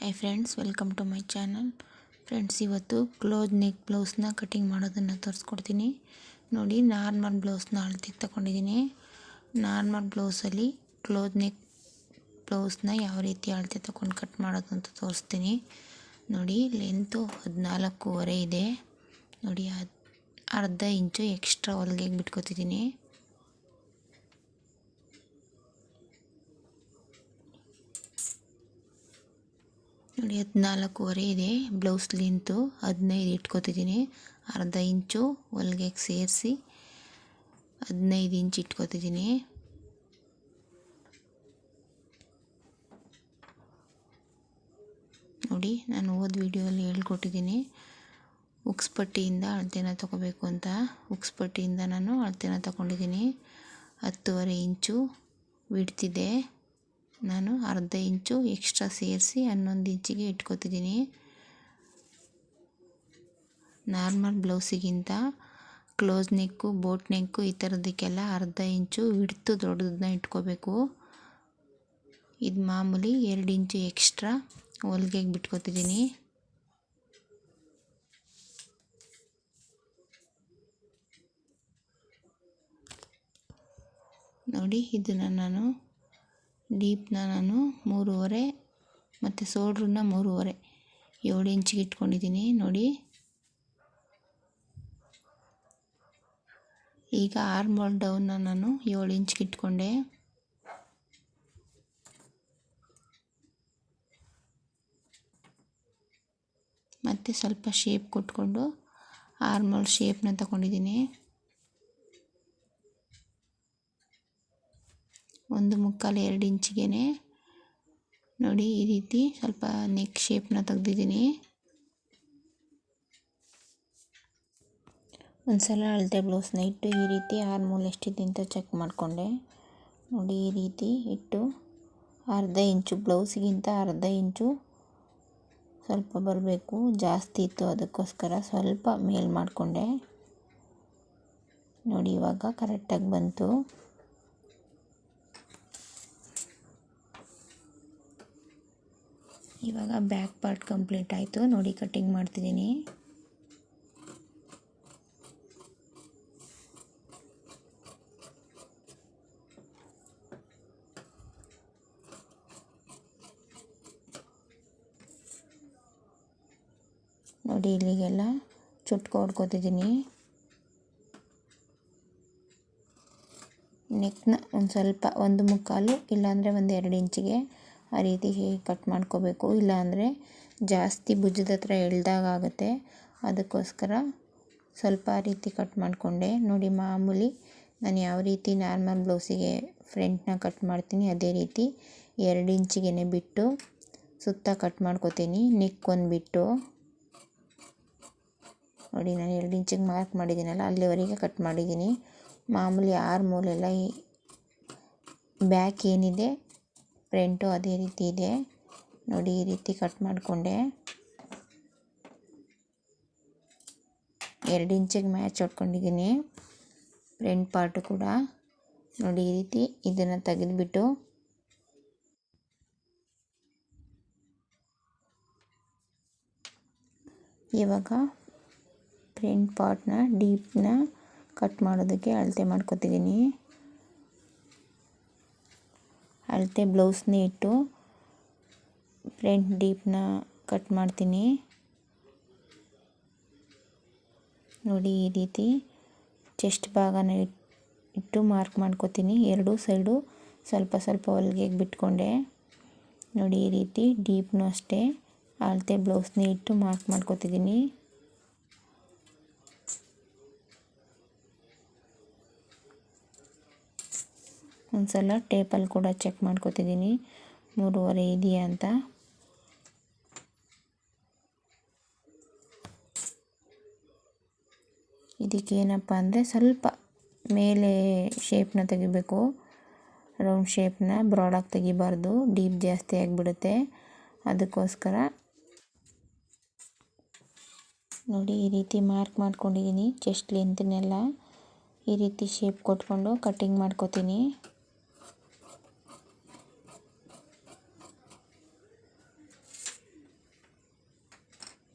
Hi friends welcome to my channel friends ಇವತ್ತು close neck ಬ್ಲೌಸ್ನ cutting ಮಾಡೋದನ್ನು ತೋರಿಸ್ಕೊಡ್ತೀನಿ. ನೋಡಿ ನಾರ್ಮಲ್ ಬ್ಲೌಸ್ನ ಅಳತೆಗೆ ತಗೊಂಡಿದ್ದೀನಿ. ನಾರ್ಮಲ್ ಬ್ಲೌಸಲ್ಲಿ ಕ್ಲೋಸ್ ನೆಕ್ ಬ್ಲೌಸ್ನ ಯಾವ ರೀತಿ ಅಳತೆ ತಗೊಂಡು ಕಟ್ ಮಾಡೋದು ಅಂತ ತೋರಿಸ್ತೀನಿ. ನೋಡಿ ಲೆಂತು ಹದಿನಾಲ್ಕೂವರೆ ಇದೆ. ನೋಡಿ, ಅರ್ಧ ಇಂಚು ಎಕ್ಸ್ಟ್ರಾ ಹೊಲಿಗೆ ಬಿಟ್ಕೊತಿದ್ದೀನಿ. ನೋಡಿ, ಹದಿನಾಲ್ಕೂವರೆ ಇದೆ. ಬ್ಲೌಸ್ ಲಿಂತು ಹದಿನೈದು ಇಟ್ಕೊತಿದ್ದೀನಿ. ಅರ್ಧ ಇಂಚು ಹೊಲ್ಗೆಗೆ ಸೇರಿಸಿ ಹದಿನೈದು ಇಂಚ್ ಇಟ್ಕೊತಿದ್ದೀನಿ. ನೋಡಿ, ನಾನು ಓದ್ ವಿಡಿಯೋಲಿ ಹೇಳ್ಕೊಟ್ಟಿದ್ದೀನಿ. ಉಕ್ಸ್ ಪಟ್ಟಿಯಿಂದ ಅಳತೆನ ತಗೋಬೇಕು ಅಂತ. ಉಕ್ಸ್ ಪಟ್ಟಿಯಿಂದ ನಾನು ಅಳತೆನ ತೊಗೊಂಡಿದ್ದೀನಿ. ಹತ್ತುವರೆ ಇಂಚು ಬಿಡ್ತಿದ್ದೆ ನಾನು ಅರ್ಧ ಇಂಚು ಎಕ್ಸ್ಟ್ರಾ ಸೇರಿಸಿ ಹನ್ನೊಂದು ಇಂಚಿಗೆ ಇಟ್ಕೊತಿದ್ದೀನಿ. ನಾರ್ಮಲ್ ಬ್ಲೌಸಿಗಿಂತ ಕ್ಲೋಸ್ ನೆಕ್ಕು, ಬೋಟ್ ನೆಕ್ಕು ಈ ಥರದಕ್ಕೆಲ್ಲ ಅರ್ಧ ಇಂಚು ಹಿಡ್ತು ದೊಡ್ಡದನ್ನ ಇಟ್ಕೋಬೇಕು. ಇದು ಮಾಮೂಲಿ ಎರಡು ಇಂಚು ಎಕ್ಸ್ಟ್ರಾ ಹೊಲ್ಗೆಗೆ ಬಿಟ್ಕೋತಿದ್ದೀನಿ. ನೋಡಿ, ಇದನ್ನು ನಾನು ಡೀಪ್ನ ನಾನು ಮೂರುವರೆ ಮತ್ತು ಸೋಲ್ಡ್ರನ್ನ ಮೂರುವರೆ. ಏಳು ಇಂಚಿಗೆ ಇಟ್ಕೊಂಡಿದ್ದೀನಿ, ನೋಡಿ. ಈಗ ಆರ್ಮೋಲ್ ಡೌನ್ನ ನಾನು ಏಳು ಇಂಚಿಗೆ ಇಟ್ಕೊಂಡೆ. ಮತ್ತು ಸ್ವಲ್ಪ ಶೇಪ್ ಕೊಟ್ಕೊಂಡು ಆರ್ಮೋಲ್ ಶೇಪ್ನ ತಗೊಂಡಿದ್ದೀನಿ. ಒಂದು ಮುಕ್ಕಾಲು ಎರಡು ಇಂಚಿಗೆ ನೋಡಿ, ಈ ರೀತಿ ಸ್ವಲ್ಪ ನೆಕ್ ಶೇಪ್ನ ತೆಗ್ದಿದ್ದೀನಿ. ಒಂದು ಸಲ ಅಳತೆ ಬ್ಲೌಸ್ನ ಇಟ್ಟು ಈ ರೀತಿ ಆರ್ಮೂಲ್ ಎಷ್ಟಿದೆ ಅಂತ ಚೆಕ್ ಮಾಡಿಕೊಂಡೆ. ನೋಡಿ, ಈ ರೀತಿ ಇಟ್ಟು ಅರ್ಧ ಇಂಚು ಬ್ಲೌಸ್ಗಿಂತ ಅರ್ಧ ಇಂಚು ಸ್ವಲ್ಪ ಬರಬೇಕು. ಜಾಸ್ತಿ ಇತ್ತು ಅದಕ್ಕೋಸ್ಕರ ಸ್ವಲ್ಪ ಮೇಲ್ ಮಾಡಿಕೊಂಡೆ. ನೋಡಿ, ಇವಾಗ ಕರೆಕ್ಟಾಗಿ ಬಂತು. ಇವಾಗ ಬ್ಯಾಕ್ ಪಾರ್ಟ್ ಕಂಪ್ಲೀಟ್ ಆಯಿತು. ನೋಡಿ ಕಟ್ಟಿಂಗ್ ಮಾಡ್ತಿದ್ದೀನಿ. ನೋಡಿ ಇಲ್ಲಿಗೆಲ್ಲ ಚುಟ್ಕ ಹೊಡ್ಕೋತಿದ್ದೀನಿ. ನೆಕ್ನ ಒಂದು ಸ್ವಲ್ಪ, ಒಂದು ಮುಕ್ಕಾಲು, ಇಲ್ಲಾಂದರೆ ಒಂದು ಎರಡು ಇಂಚಿಗೆ ಆ ರೀತಿ ಹೇಗೆ ಕಟ್ ಮಾಡ್ಕೋಬೇಕು. ಇಲ್ಲಾಂದರೆ ಜಾಸ್ತಿ ಭುಜದ ಹತ್ರ ಎಳ್ದಾಗ ಆಗುತ್ತೆ. ಅದಕ್ಕೋಸ್ಕರ ಸ್ವಲ್ಪ ಆ ರೀತಿ ಕಟ್ ಮಾಡಿಕೊಂಡೆ. ನೋಡಿ ಮಾಮೂಲಿ ನಾನು ಯಾವ ರೀತಿ ನಾರ್ಮಲ್ ಬ್ಲೌಸಿಗೆ ಫ್ರಂಟ್ನ ಕಟ್ ಮಾಡ್ತೀನಿ, ಅದೇ ರೀತಿ ಎರಡು ಇಂಚಿಗೆ ಬಿಟ್ಟು ಸುತ್ತ ಕಟ್ ಮಾಡ್ಕೋತೀನಿ. ನೆಕ್ ಒಂದು ಬಿಟ್ಟು ನೋಡಿ ನಾನು ಎರಡು ಇಂಚಿಗೆ ಮಾರ್ಕ್ ಮಾಡಿದ್ದೀನಲ್ಲ, ಅಲ್ಲಿವರೆಗೆ ಕಟ್ ಮಾಡಿದ್ದೀನಿ. ಮಾಮೂಲಿ ಆರು ಮೂಲೆಲ್ಲ ಬ್ಯಾಕ್ ಏನಿದೆ ಫ್ರಂಟು ಅದೇ ರೀತಿ ಇದೆ. ನೋಡಿ ಈ ರೀತಿ ಕಟ್ ಮಾಡಿಕೊಂಡೆ. ಎರಡು ಇಂಚಿಗೆ ಮ್ಯಾಚ್ ಹೊಡ್ಕೊಂಡಿದ್ದೀನಿ. ಪ್ರಿಂಟ್ ಪಾರ್ಟು ಕೂಡ. ನೋಡಿ ಈ ರೀತಿ ಇದನ್ನು ತೆಗೆದುಬಿಟ್ಟು. ಇವಾಗ ಪ್ರಿಂಟ್ ಪಾರ್ಟ್ನ ಡೀಪ್ನ ಕಟ್ ಮಾಡೋದಕ್ಕೆ ಅಳತೆ ಮಾಡ್ಕೊತಿದ್ದೀನಿ. ಅಳತೆ ಬ್ಲೌಸ್ನೇ ಇಟ್ಟು ಫ್ರಂಟ್ ಡೀಪ್ನ ಕಟ್ ಮಾಡ್ತೀನಿ. ನೋಡಿ ಈ ರೀತಿ ಚೆಸ್ಟ್ ಭಾಗನ ಇಟ್ಟು ಮಾರ್ಕ್ ಮಾಡ್ಕೋತೀನಿ. ಎರಡೂ ಸೈಡು ಸ್ವಲ್ಪ ಸ್ವಲ್ಪ ಹೊಲಿಗೆಗೆ ಬಿಟ್ಕೊಂಡೆ. ನೋಡಿ ಈ ರೀತಿ ಡೀಪ್ನೂ ಅಷ್ಟೇ ಅಳತೆ ಬ್ಲೌಸ್ನೇ ಇಟ್ಟು ಮಾರ್ಕ್ ಮಾಡ್ಕೋತಿದ್ದೀನಿ. ಒಂದು ಸಲ ಟೇಪಲ್ಲಿ ಕೂಡ ಚೆಕ್ ಮಾಡ್ಕೋತಿದ್ದೀನಿ ಮೂರುವರೆ ಇದೆಯಾ ಅಂತ. ಇದಕ್ಕೆ ಏನಪ್ಪ ಅಂದರೆ ಸ್ವಲ್ಪ ಮೇಲೆ ಶೇಪ್ನ ತೆಗಿಬೇಕು. ರೌಂಡ್ ಶೇಪ್ನ ಬ್ರಾಡಾಗಿ ತೆಗಿಬಾರ್ದು. ಡೀಪ್ ಜಾಸ್ತಿ ಆಗಿಬಿಡುತ್ತೆ. ಅದಕ್ಕೋಸ್ಕರ ನೋಡಿ ಈ ರೀತಿ ಮಾರ್ಕ್ ಮಾಡ್ಕೊಂಡಿದ್ದೀನಿ ಚೆಸ್ಟ್ ಲೆಂತ್ನೆಲ್ಲ ಈ ರೀತಿ ಶೇಪ್ ಕೊಟ್ಕೊಂಡು ಕಟ್ಟಿಂಗ್ ಮಾಡ್ಕೋತೀನಿ.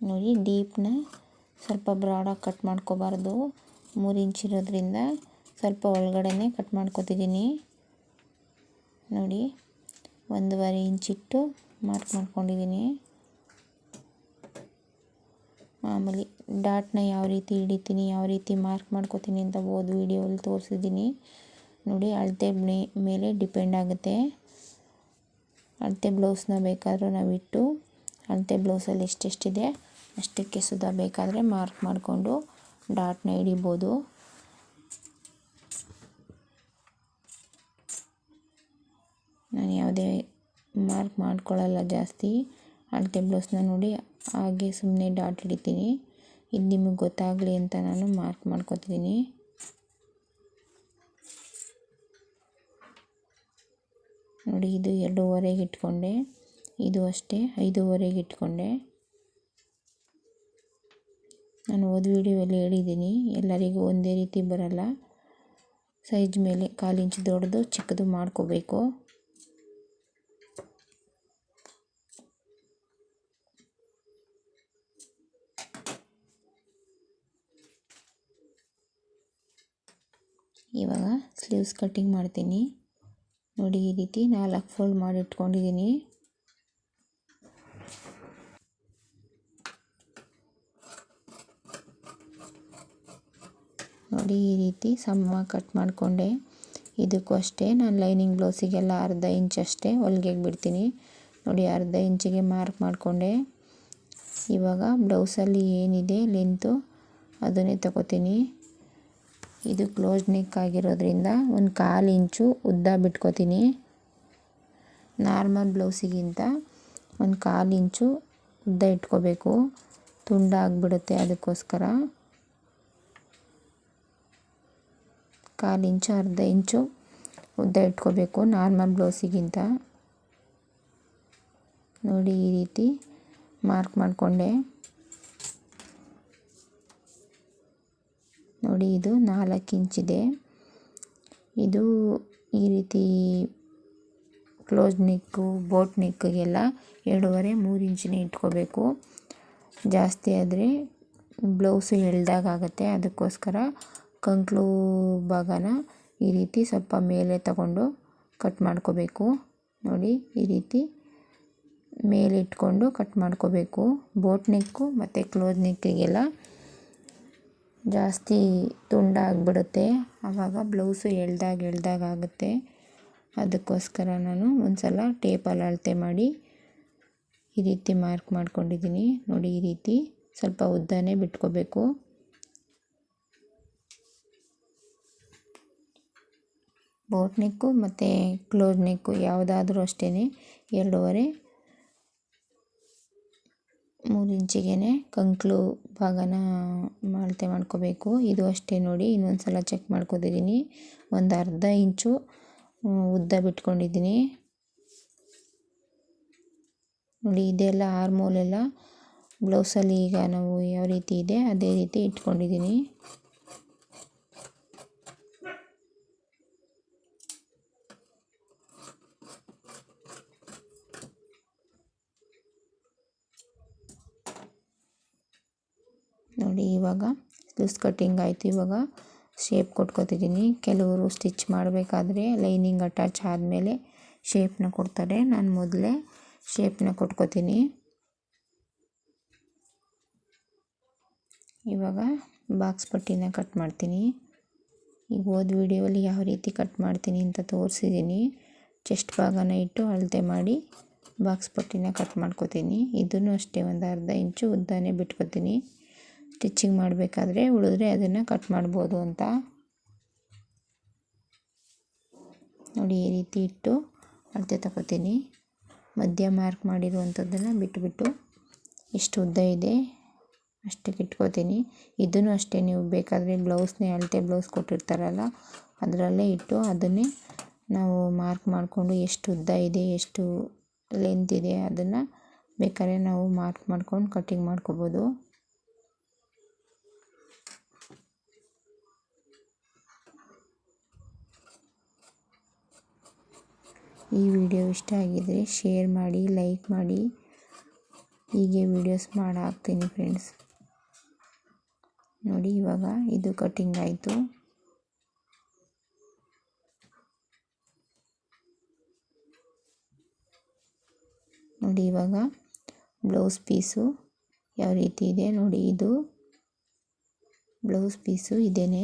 ನೋಡಿ, ಡೀಪ್ನ ಸ್ವಲ್ಪ ಬ್ರಾಡಾಗಿ ಕಟ್ ಮಾಡ್ಕೋಬಾರ್ದು. ಮೂರು ಇಂಚ್ ಇರೋದ್ರಿಂದ ಸ್ವಲ್ಪ ಒಳಗಡೆ ಕಟ್ ಮಾಡ್ಕೊತಿದ್ದೀನಿ. ನೋಡಿ, ಒಂದೂವರೆ ಇಂಚಿಟ್ಟು ಮಾರ್ಕ್ ಮಾಡ್ಕೊಂಡಿದ್ದೀನಿ. ಮಾಮೂಲಿ ಡಾಟ್ನ ಯಾವ ರೀತಿ ಹಿಡಿತೀನಿ, ಯಾವ ರೀತಿ ಮಾರ್ಕ್ ಮಾಡ್ಕೋತೀನಿ ಅಂತ ಓದು ವೀಡಿಯೋಲಿ ತೋರಿಸಿದ್ದೀನಿ. ನೋಡಿ, ಅಳತೆ ಮೇಲೆ ಡಿಪೆಂಡ್ ಆಗುತ್ತೆ. ಅಳತೆ ಬ್ಲೌಸ್ನ ಬೇಕಾದರೂ ನಾವಿಟ್ಟು, ಅಳತೆ ಬ್ಲೌಸಲ್ಲಿ ಎಷ್ಟೆಷ್ಟಿದೆ? ಅಷ್ಟಕ್ಕೆ ಸುಧಾ ಬೇಕಾದರೆ ಮಾರ್ಕ್ ಮಾಡಿಕೊಂಡು ಡಾಟ್ನ ಹಿಡಿಬೋದು. ನಾನು ಯಾವುದೇ ಮಾರ್ಕ್ ಮಾಡ್ಕೊಳ್ಳಲ್ಲ ಜಾಸ್ತಿ. ಅಳತೆ ಬ್ಲೌಸ್ನ ನೋಡಿ ಹಾಗೆ ಸುಮ್ಮನೆ ಡಾಟ್ ಹಿಡಿತೀನಿ. ಇದು ನಿಮಗೆ ಗೊತ್ತಾಗಲಿ ಅಂತ ನಾನು ಮಾರ್ಕ್ ಮಾಡ್ಕೊತಿದ್ದೀನಿ. ನೋಡಿ, ಇದು ಎರಡೂವರೆಗೆ ಇಟ್ಕೊಂಡೆ. ಇದು ಅಷ್ಟೇ, ಐದೂವರೆಗೆ ಇಟ್ಕೊಂಡೆ. ನಾನು ಹೋದ ವಿಡಿಯೋದಲ್ಲಿ ಹೇಳಿದ್ದೀನಿ, ಎಲ್ಲರಿಗೂ ಒಂದೇ ರೀತಿ ಬರಲ್ಲ. ಸೈಜ್ ಮೇಲೆ ಕಾಲು ಇಂಚು ದೊಡ್ಡದು, ಚಿಕ್ಕದು ಮಾಡ್ಕೋಬೇಕು. ಇವಾಗ ಸ್ಲೀವ್ಸ್ ಕಟ್ಟಿಂಗ್ ಮಾಡ್ತೀನಿ. ನೋಡಿ ಈ ರೀತಿ ನಾಲ್ಕು ಫೋಲ್ಡ್ ಮಾಡಿ ಇಟ್ಕೊಂಡಿದ್ದೀನಿ ನೋಡಿ ಈ ರೀತಿ ಸಮ ಕಟ್ ಮಾಡಿಕೊಂಡೆ. ಇದಕ್ಕೂ ಅಷ್ಟೇ, ನಾನು ಲೈನಿಂಗ್ ಬ್ಲೌಸಿಗೆಲ್ಲ ಅರ್ಧ ಇಂಚ್ ಅಷ್ಟೇ ಹೊಲ್ಗೆಗೆ ಬಿಡ್ತೀನಿ. ನೋಡಿ ಅರ್ಧ ಇಂಚಿಗೆ ಮಾರ್ಕ್ ಮಾಡಿಕೊಂಡೆ. ಇವಾಗ ಬ್ಲೌಸಲ್ಲಿ ಏನಿದೆ, ಲೆಂತು ಅದನ್ನೇ ತಗೋತೀನಿ. ಇದು ಕ್ಲೋಸ್ ನೆಕ್ ಆಗಿರೋದ್ರಿಂದ ಒಂದು ಕಾಲು ಇಂಚು ಉದ್ದ ಬಿಟ್ಕೋತೀನಿ. ನಾರ್ಮಲ್ ಬ್ಲೌಸಿಗಿಂತ ಒಂದು ಕಾಲು ಇಂಚು ಉದ್ದ ಇಟ್ಕೋಬೇಕು. ತುಂಡಾಗಿಬಿಡುತ್ತೆ ಅದಕ್ಕೋಸ್ಕರ. ಕಾಲು ಇಂಚು, ಅರ್ಧ ಇಂಚು ಉದ್ದ ಇಟ್ಕೋಬೇಕು, ನಾರ್ಮಲ್ ಬ್ಲೌಸಿಗಿಂತ. ನೋಡಿ ಈ ರೀತಿ ಮಾರ್ಕ್ ಮಾಡಿಕೊಂಡೆ. ನೋಡಿ ಇದು ನಾಲ್ಕು ಇಂಚಿದೆ ಇದು. ಈ ರೀತಿ ಕ್ಲೋಸ್ ನೆಕ್ಕು, ಬೋಟ್ ನೆಕ್ಕಿಗೆಲ್ಲ ಎರಡೂವರೆ, ಮೂರು ಇಂಚಿನೇ ಇಟ್ಕೋಬೇಕು. ಜಾಸ್ತಿ ಆದರೆ ಬ್ಲೌಸು ಎಳ್ದಾಗುತ್ತೆ ಅದಕ್ಕೋಸ್ಕರ ಕಂಕ್ಳು ಭಾಗನ ಈ ರೀತಿ ಸ್ವಲ್ಪ ಮೇಲೆ ತಗೊಂಡು ಕಟ್ ಮಾಡ್ಕೋಬೇಕು. ನೋಡಿ, ಈ ರೀತಿ ಮೇಲೆ ಇಟ್ಕೊಂಡು ಕಟ್ ಮಾಡ್ಕೋಬೇಕು. ಬೋಟ್ ನೆಕ್ಕು ಮತ್ತು ಕ್ಲೋಸ್ ನೆಕ್ಕಿಗೆಲ್ಲ ಜಾಸ್ತಿ ತುಂಡಾಗ್ಬಿಡುತ್ತೆ ಆವಾಗ ಬ್ಲೌಸು ಎಳ್ದಾಗ ಎಳ್ದಾಗ ಆಗುತ್ತೆ. ಅದಕ್ಕೋಸ್ಕರ ನಾನು ಒಂದು ಸಲ ಟೇಪಲ್ಲಿ ಅಳತೆ ಮಾಡಿ ಈ ರೀತಿ ಮಾರ್ಕ್ ಮಾಡ್ಕೊಂಡಿದ್ದೀನಿ. ನೋಡಿ, ಈ ರೀತಿ ಸ್ವಲ್ಪ ಉದ್ದನೇ ಬಿಟ್ಕೋಬೇಕು. ಬೋಟ್ ನೆಕ್ಕು ಮತ್ತು ಕ್ಲೋಸ್ ನೆಕ್ಕು ಯಾವುದಾದ್ರೂ ಅಷ್ಟೇ ಎರಡೂವರೆ, ಮೂರು ಇಂಚಿಗೆ ಕಂಕ್ಲು ಭಾಗನ ಅಳತೆ ಮಾಡ್ಕೋಬೇಕು. ಇದು ಅಷ್ಟೇ ನೋಡಿ ಇನ್ನೊಂದು ಸಲ ಚೆಕ್ ಮಾಡ್ಕೊತಿದ್ದೀನಿ ಒಂದು ಅರ್ಧ ಇಂಚು ಉದ್ದ ಬಿಟ್ಕೊಂಡಿದ್ದೀನಿ ನೋಡಿ ಇದೆಲ್ಲ ಆರ್ಮೋಲೆಲ್ಲ ಬ್ಲೌಸಲ್ಲಿ ಈಗ ನಾವು ಯಾವ ರೀತಿ ಇದೆ, ಅದೇ ರೀತಿ ಇಟ್ಕೊಂಡಿದ್ದೀನಿ ನೋಡಿ ಇವಾಗ. ಲೂಸ್ ಕಟ್ಟಿಂಗ್ ಆಯಿತು ಇವಾಗ. ಶೇಪ್ ಕೊಟ್ಕೊತಿದ್ದೀನಿ ಕೆಲವರು ಸ್ಟಿಚ್ ಮಾಡಬೇಕಾದ್ರೆ ಲೈನಿಂಗ್ ಅಟ್ಯಾಚ್ ಆದಮೇಲೆ ಶೇಪ್ನ ಕೊಡ್ತಾರೆ. ನಾನು ಮೊದಲೇ ಶೇಪ್ನ ಕೊಟ್ಕೋತೀನಿ. ಇವಾಗ ಬಾಕ್ಸ್ ಪಟ್ಟಿನ ಕಟ್ ಮಾಡ್ತೀನಿ. ಈಗ ಹೋದ ವೀಡಿಯೋಲಿ ಯಾವ ರೀತಿ ಕಟ್ ಮಾಡ್ತೀನಿ ಅಂತ ತೋರಿಸಿದ್ದೀನಿ ಚೆಸ್ಟ್ ಭಾಗನ ಇಟ್ಟು ಅಳತೆ ಮಾಡಿ ಬಾಕ್ಸ್ ಪಟ್ಟಿನ ಕಟ್ ಮಾಡ್ಕೋತೀನಿ. ಇದನ್ನು ಅಷ್ಟೇ ಒಂದು ಅರ್ಧ ಇಂಚು ಉದ್ದನೇ ಬಿಟ್ಕೋತೀನಿ. ಸ್ಟಿಚ್ಚಿಂಗ್ ಮಾಡಬೇಕಾದ್ರೆ ಉಳಿದ್ರೆ ಅದನ್ನು ಕಟ್ ಮಾಡ್ಬೋದು ಅಂತ. ನೋಡಿ, ಈ ರೀತಿ ಇಟ್ಟು ಅಳತೆ ತಗೋತೀನಿ. ಮಧ್ಯ ಮಾರ್ಕ್ ಮಾಡಿರುವಂಥದ್ದನ್ನು ಬಿಟ್ಟುಬಿಟ್ಟು ಎಷ್ಟು ಉದ್ದ ಇದೆ ಅಷ್ಟಕ್ಕೆ ಇಟ್ಕೋತೀನಿ. ಇದನ್ನು ಅಷ್ಟೇ ನೀವು ಬೇಕಾದರೆ ಬ್ಲೌಸ್ನೇ, ಅಳತೆ ಬ್ಲೌಸ್ ಕೊಟ್ಟಿರ್ತಾರಲ್ಲ, ಅದರಲ್ಲೇ ಇಟ್ಟು ಅದನ್ನೇ ನಾವು ಮಾರ್ಕ್ ಮಾಡಿಕೊಂಡು ಎಷ್ಟು ಉದ್ದ ಇದೆ, ಎಷ್ಟು ಲೆಂತ್ ಇದೆ ಅದನ್ನು ಬೇಕಾದ್ರೆ ನಾವು ಮಾರ್ಕ್ ಮಾಡ್ಕೊಂಡು ಕಟ್ಟಿಂಗ್ ಮಾಡ್ಕೋಬೋದು. ಈ ವಿಡಿಯೋ ಇಷ್ಟ ಆಗಿದರೆ ಶೇರ್ ಮಾಡಿ, ಲೈಕ್ ಮಾಡಿ. ಹೀಗೆ ವಿಡಿಯೋಸ್ ಮಾಡಾಕ್ತೀನಿ ಫ್ರೆಂಡ್ಸ್. ನೋಡಿ ಇವಾಗ ಇದು ಕಟ್ಟಿಂಗ್ ಆಯಿತು. ನೋಡಿ ಇವಾಗ ಬ್ಲೌಸ್ ಪೀಸು ಯಾವ ರೀತಿ ಇದೆ. ನೋಡಿ ಇದು ಬ್ಲೌಸ್ ಪೀಸು ಇದೇನೆ.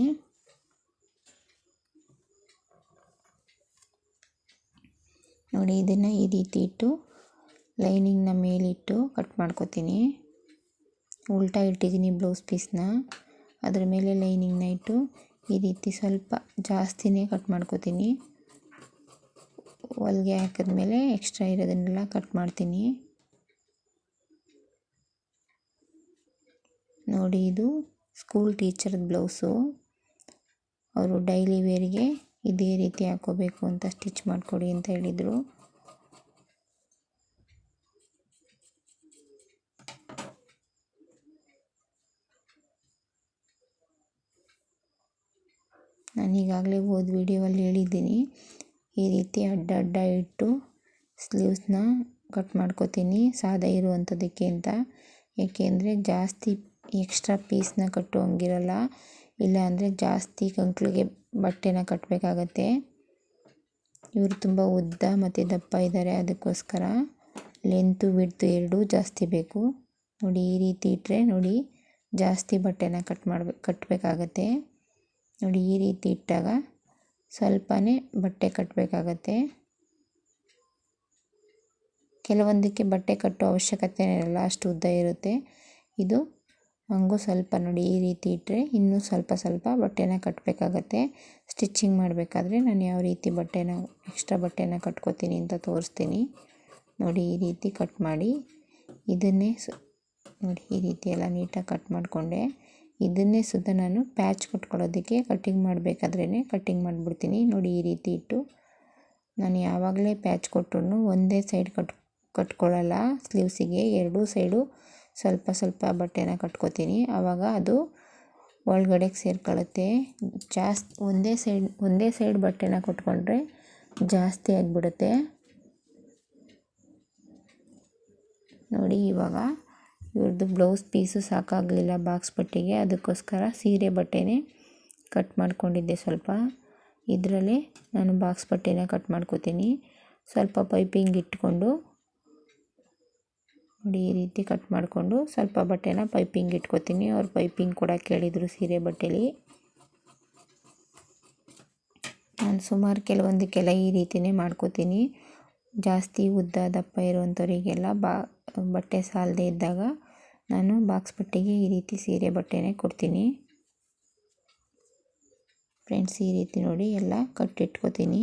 ನೋಡಿ, ಇದನ್ನು ಈ ರೀತಿ ಇಟ್ಟು ಲೈನಿಂಗ್ನ ಮೇಲಿಟ್ಟು ಕಟ್ ಮಾಡ್ಕೊತೀನಿ. ಉಲ್ಟಾ ಇಟ್ಟಿದ್ದೀನಿ ಬ್ಲೌಸ್ ಪೀಸ್ನ ಅದ್ರ ಮೇಲೆ ಲೈನಿಂಗ್ನ ಇಟ್ಟು ಈ ರೀತಿ ಸ್ವಲ್ಪ ಜಾಸ್ತಿನೇ ಕಟ್ ಮಾಡ್ಕೊತೀನಿ. ಹಾಕಿದ ಹಾಕಿದ್ಮೇಲೆ ಎಕ್ಸ್ಟ್ರಾ ಇರೋದನ್ನೆಲ್ಲ ಕಟ್ ಮಾಡ್ತೀನಿ. ನೋಡಿ, ಇದು ಸ್ಕೂಲ್ ಟೀಚರ್ದು ಬ್ಲೌಸು. ಅವರು ಡೈಲಿ ವೇರಿಗೆ ಇದೇ ರೀತಿ ಹಾಕೋಬೇಕು ಅಂತ ಸ್ಟಿಚ್ ಮಾಡಿಕೊಡಿ ಅಂತ ಹೇಳಿದರು. ನಾನು ಈಗಾಗಲೇ ಹೋದ ವಿಡಿಯೋವಲ್ಲಿ ಹೇಳಿದ್ದೀನಿ, ಈ ರೀತಿ ಅಡ್ಡ ಅಡ್ಡ ಇಟ್ಟು ಸ್ಲೀವ್ಸ್ನ ಕಟ್ ಮಾಡ್ಕೋತೀನಿ, ಸಾದ ಇರುವಂಥದ್ದಕ್ಕೆ ಅಂತ. ಏಕೆಂದರೆ ಜಾಸ್ತಿ ಎಕ್ಸ್ಟ್ರಾ ಪೀಸ್ನ ಕಟ್ಟುವಂಗಿರಲ್ಲ. ಇಲ್ಲ ಅಂದರೆ ಜಾಸ್ತಿ ಕಂಕ್ಳಿಗೆ ಬಟ್ಟೆನ ಕಟ್ಟಬೇಕಾಗತ್ತೆ ಇವರು ತುಂಬ ಉದ್ದ ಮತ್ತು ದಪ್ಪ ಇದ್ದಾರೆ ಅದಕ್ಕೋಸ್ಕರ ಲೆಂತು, ವಿಡ್ತು ಎರಡೂ ಜಾಸ್ತಿ ಬೇಕು. ನೋಡಿ, ಈ ರೀತಿ ಇಟ್ಟರೆ ನೋಡಿ ಜಾಸ್ತಿ ಬಟ್ಟೆನ ಕಟ್ ಮಾಡ್ಬೇಕು ಕಟ್ಟಬೇಕಾಗತ್ತೆ ನೋಡಿ, ಈ ರೀತಿ ಇಟ್ಟಾಗ ಸ್ವಲ್ಪನೇ ಬಟ್ಟೆ ಕಟ್ಟಬೇಕಾಗತ್ತೆ ಕೆಲವೊಂದಕ್ಕೆ ಬಟ್ಟೆ ಕಟ್ಟೋ ಅವಶ್ಯಕತೆ ಇರಲ್ಲ, ಅಷ್ಟು ಉದ್ದ ಇರುತ್ತೆ. ಇದು ಹಂಗೂ ಸ್ವಲ್ಪ ನೋಡಿ ಈ ರೀತಿ ಇಟ್ಟರೆ ಇನ್ನೂ ಸ್ವಲ್ಪ ಸ್ವಲ್ಪ ಬಟ್ಟೆನ ಕಟ್ಟಬೇಕಾಗತ್ತೆ ಸ್ಟಿಚ್ಚಿಂಗ್ ಮಾಡಬೇಕಾದ್ರೆ ನಾನು ಯಾವ ರೀತಿ ಬಟ್ಟೆನ, ಎಕ್ಸ್ಟ್ರಾ ಬಟ್ಟೆನ ಕಟ್ಕೋತೀನಿ ಅಂತ ತೋರಿಸ್ತೀನಿ. ನೋಡಿ ಈ ರೀತಿ ಕಟ್ ಮಾಡಿ. ಇದನ್ನೇ ಸು, ನೋಡಿ ಈ ರೀತಿ ಎಲ್ಲ ನೀಟಾಗಿ ಕಟ್ ಮಾಡಿಕೊಂಡೆ. ಇದನ್ನೇ ಸುದ ನಾನು ಪ್ಯಾಚ್ ಕಟ್ಕೊಳ್ಳೋದಕ್ಕೆ ಕಟ್ಟಿಂಗ್ ಮಾಡಬೇಕಾದ್ರೇ ಕಟ್ಟಿಂಗ್ ಮಾಡಿಬಿಡ್ತೀನಿ. ನೋಡಿ ಈ ರೀತಿ ಇಟ್ಟು ನಾನು ಯಾವಾಗಲೇ ಪ್ಯಾಚ್ ಕೊಟ್ಟರು ಒಂದೇ ಸೈಡ್ ಕಟ್, ಕಟ್ಕೊಳ್ಳಲ್ಲ. ಸ್ಲೀವ್ಸಿಗೆ ಎರಡೂ ಸೈಡು ಸ್ವಲ್ಪ ಸ್ವಲ್ಪ ಬಟ್ಟೆನ ಕಟ್ಕೋತೀನಿ. ಆವಾಗ ಅದು ಒಳಗಡೆಗೆ ಸೇರ್ಕೊಳ್ಳುತ್ತೆ ಜಾಸ್ತಿ ಒಂದೇ ಸೈಡ್ ಒಂದೇ ಸೈಡ್ ಬಟ್ಟೆನ ಕಟ್ಕೊಂಡ್ರೆ ಜಾಸ್ತಿ ಆಗಿಬಿಡುತ್ತೆ. ನೋಡಿ ಇವಾಗ ಇವ್ರದ್ದು ಬ್ಲೌಸ್ ಪೀಸು ಸಾಕಾಗಲಿಲ್ಲ ಬಾಕ್ಸ್ ಬಟ್ಟೆಗೆ. ಅದಕ್ಕೋಸ್ಕರ ಸೀರೆ ಬಟ್ಟೆನೇ ಕಟ್ ಮಾಡ್ಕೊಂಡಿದ್ದೆ ಸ್ವಲ್ಪ. ಇದರಲ್ಲೇ ನಾನು ಬಾಕ್ಸ್ ಬಟ್ಟೆನ ಕಟ್ ಮಾಡ್ಕೋತೀನಿ. ಸ್ವಲ್ಪ ಪೈಪಿಂಗ್ ಇಟ್ಕೊಂಡು ನೋಡಿ ಈ ರೀತಿ ಕಟ್ ಮಾಡಿಕೊಂಡು ಸ್ವಲ್ಪ ಬಟ್ಟೆನ ಪೈಪಿಂಗ್ ಇಟ್ಕೋತೀನಿ. ಅವ್ರು ಪೈಪಿಂಗ್ ಕೂಡ ಕೇಳಿದರು ಸೀರೆ ಬಟ್ಟೆಲಿ. ನಾನು ಸುಮಾರು ಕೆಲವೊಂದಕ್ಕೆಲ್ಲ ಈ ರೀತಿಯೇ ಮಾಡ್ಕೋತೀನಿ. ಜಾಸ್ತಿ ಉದ್ದ ದಪ್ಪ ಇರುವಂಥವರಿಗೆಲ್ಲ ಬಾ, ಬಟ್ಟೆ ಸಾಲದೇ ಇದ್ದಾಗ ನಾನು ಬಾಕ್ಸ್ ಬಟ್ಟೆಗೆ ಈ ರೀತಿ ಸೀರೆ ಬಟ್ಟೆನೇ ಕೊಡ್ತೀನಿ. ಫ್ರೆಂಡ್ಸ್ ಈ ರೀತಿ ನೋಡಿ ಎಲ್ಲ ಕಟ್ಟಿಟ್ಕೋತೀನಿ